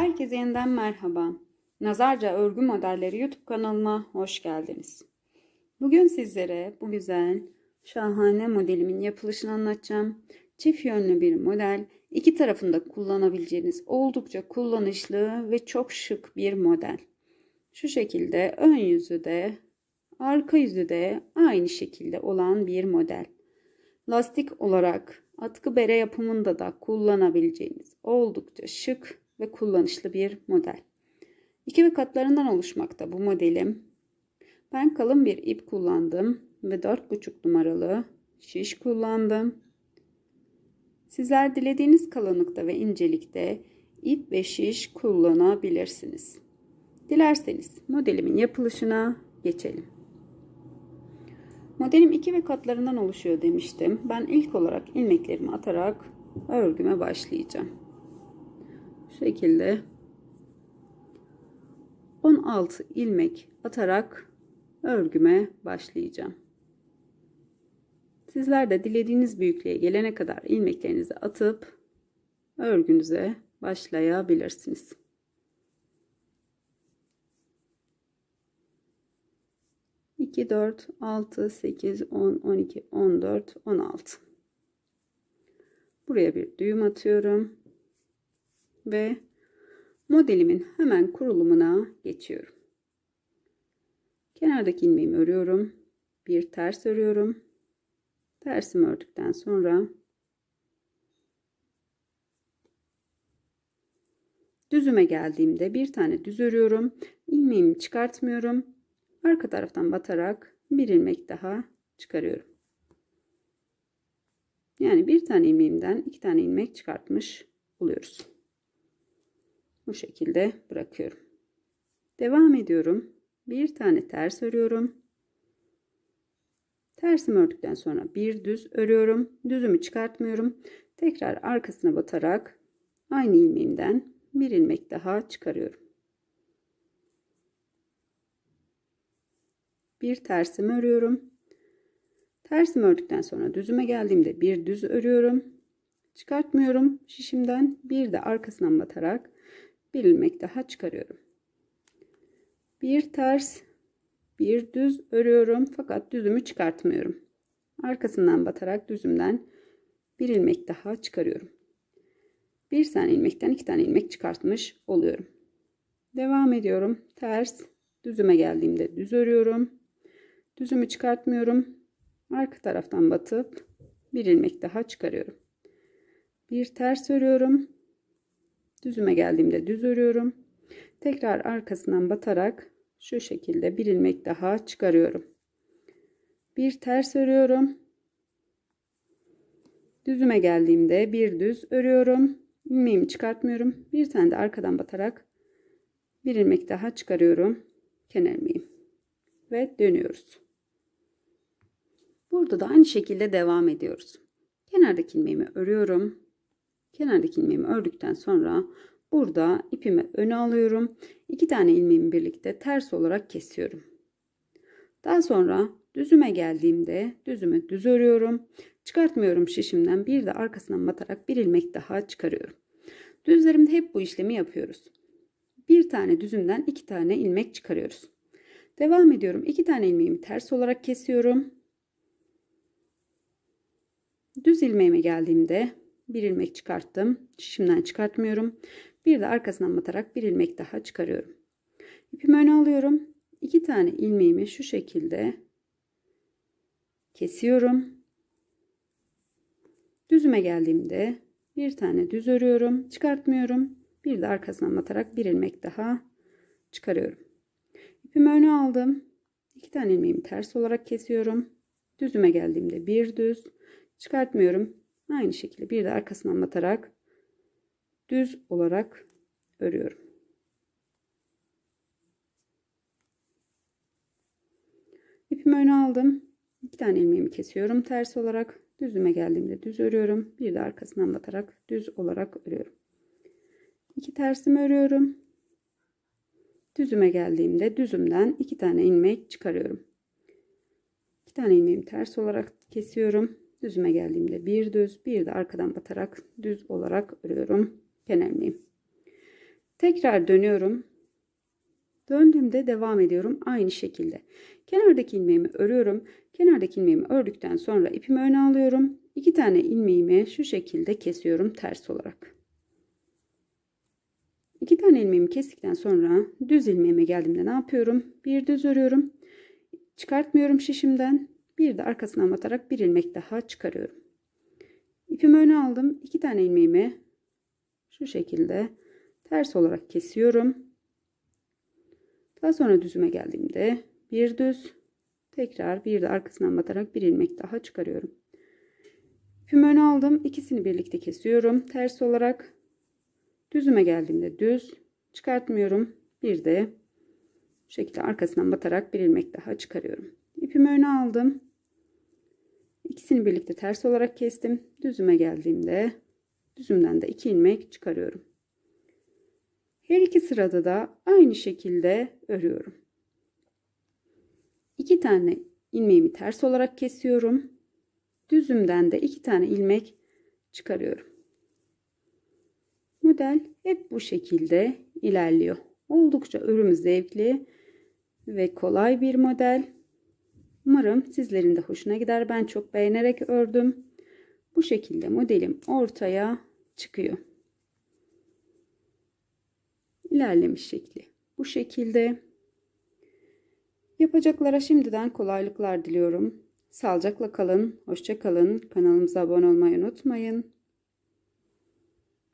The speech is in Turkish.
Herkese yeniden merhaba. Nazarca Örgü Modelleri YouTube kanalına hoş geldiniz. Bugün sizlere bu güzel, şahane modelimin yapılışını anlatacağım. Çift yönlü bir model, iki tarafında kullanabileceğiniz oldukça kullanışlı ve çok şık bir model. Şu şekilde ön yüzü de, arka yüzü de aynı şekilde olan bir model. Lastik olarak atkı bere yapımında da kullanabileceğiniz oldukça şık ve kullanışlı bir model. İki ve katlarından oluşmakta bu modelim. Ben kalın bir ip kullandım ve 4,5 numaralı şiş kullandım. Sizler dilediğiniz kalınlıkta ve incelikte ip ve şiş kullanabilirsiniz. Dilerseniz modelimin yapılışına geçelim. Modelim iki ve katlarından oluşuyor demiştim. Ben ilk olarak ilmeklerimi atarak örgüme başlayacağım. Şekilde 16 ilmek atarak örgüme başlayacağım. Sizler de dilediğiniz büyüklüğe gelene kadar ilmeklerinizi atıp örgünüze başlayabilirsiniz. İki, dört, altı, sekiz, on, on iki, on dört, on altı. Buraya bir düğüm atıyorum ve modelimin hemen kurulumuna geçiyorum. Kenardaki ilmeğimi örüyorum. Bir ters örüyorum. Tersimi ördükten sonra düzüme geldiğimde bir tane düz örüyorum. İlmeğimi çıkartmıyorum. Arka taraftan batarak bir ilmek daha çıkarıyorum. Yani bir tane ilmeğimden iki tane ilmek çıkartmış oluyoruz. Bu şekilde bırakıyorum. Devam ediyorum. Bir tane ters örüyorum. Tersimi ördükten sonra bir düz örüyorum. Düzümü çıkartmıyorum. Tekrar arkasına batarak aynı ilmeğimden bir ilmek daha çıkarıyorum. Bir tersimi örüyorum. Tersimi ördükten sonra düzüme geldiğimde bir düz örüyorum. Çıkartmıyorum şişimden. Bir de arkasından batarak bir ilmek daha çıkarıyorum. Bir ters, bir düz örüyorum fakat düzümü çıkartmıyorum. Arkasından batarak düzümden bir ilmek daha çıkarıyorum. Bir tane ilmekten iki tane ilmek çıkartmış oluyorum. Devam ediyorum. Ters, düzüme geldiğimde düz örüyorum. Düzümü çıkartmıyorum. Arka taraftan batıp bir ilmek daha çıkarıyorum. Bir ters örüyorum. Düzüme geldiğimde düz örüyorum. Tekrar arkasından batarak şu şekilde bir ilmek daha çıkarıyorum. Bir ters örüyorum. Düzüme geldiğimde bir düz örüyorum. İlmeğimi çıkartmıyorum. Bir tane de arkadan batarak bir ilmek daha çıkarıyorum. Kenar ilmeğim. Ve dönüyoruz. Burada da aynı şekilde devam ediyoruz. Kenardaki ilmeğimi örüyorum. Kenardaki ilmeğimi ördükten sonra burada ipimi öne alıyorum. İki tane ilmeğimi birlikte ters olarak kesiyorum. Daha sonra düzüme geldiğimde düzümü düz örüyorum. Çıkartmıyorum şişimden bir de arkasından batarak bir ilmek daha çıkarıyorum. Düzlerimde hep bu işlemi yapıyoruz. Bir tane düzümden iki tane ilmek çıkarıyoruz. Devam ediyorum. İki tane ilmeğimi ters olarak kesiyorum. Düz ilmeğime geldiğimde bir ilmek çıkarttım. Şişimden çıkartmıyorum. Bir de arkasından batarak bir ilmek daha çıkarıyorum. İpimi öne alıyorum. İki tane ilmeğimi şu şekilde kesiyorum. Düzüme geldiğimde bir tane düz örüyorum. Çıkartmıyorum. Bir de arkasından batarak bir ilmek daha çıkarıyorum. İpimi öne aldım. İki tane ilmeğimi ters olarak kesiyorum. Düzüme geldiğimde bir düz çıkartmıyorum. Aynı şekilde bir de arkasından batarak düz olarak örüyorum. İpimi öne aldım. İki tane ilmeğimi kesiyorum ters olarak. Düzüme geldiğimde düz örüyorum. Bir de arkasından batarak düz olarak örüyorum. İki tersimi örüyorum. Düzüme geldiğimde düzümden iki tane ilmek çıkarıyorum. İki tane ilmeğimi ters olarak kesiyorum. Düzüme geldiğimde bir düz, bir de arkadan batarak düz olarak örüyorum kenar. Tekrar dönüyorum. Döndüğümde devam ediyorum aynı şekilde. Kenardaki ilmeğimi örüyorum. Kenardaki ilmeğimi ördükten sonra ipimi öne alıyorum. İki tane ilmeğimi şu şekilde kesiyorum ters olarak. İki tane ilmeğimi kestikten sonra düz ilmeğime geldiğimde ne yapıyorum? Bir düz örüyorum. Çıkartmıyorum şişimden. Bir de arkasına batarak bir ilmek daha çıkarıyorum. İpimi öne aldım. İki tane ilmeğimi şu şekilde ters olarak kesiyorum. Daha sonra düzüme geldiğimde bir düz tekrar bir de arkasından batarak bir ilmek daha çıkarıyorum. İpimi öne aldım. İkisini birlikte kesiyorum. Ters olarak düzüme geldiğimde düz çıkartmıyorum. Bir de bu şekilde arkasından batarak bir ilmek daha çıkarıyorum. İpimi öne aldım. İkisini birlikte ters olarak kestim. Düzüme geldiğimde düzümden de iki ilmek çıkarıyorum. Her iki sırada da aynı şekilde örüyorum. İki tane ilmeğimi ters olarak kesiyorum. Düzümden de iki tane ilmek çıkarıyorum. Model hep bu şekilde ilerliyor. Oldukça örümü zevkli ve kolay bir model. Umarım sizlerin de hoşuna gider. Ben çok beğenerek ördüm. Bu şekilde modelim ortaya çıkıyor. İlerlemiş şekli. Bu şekilde. Yapacaklara şimdiden kolaylıklar diliyorum. Sağlıcakla kalın, hoşça kalın. Kanalımıza abone olmayı unutmayın.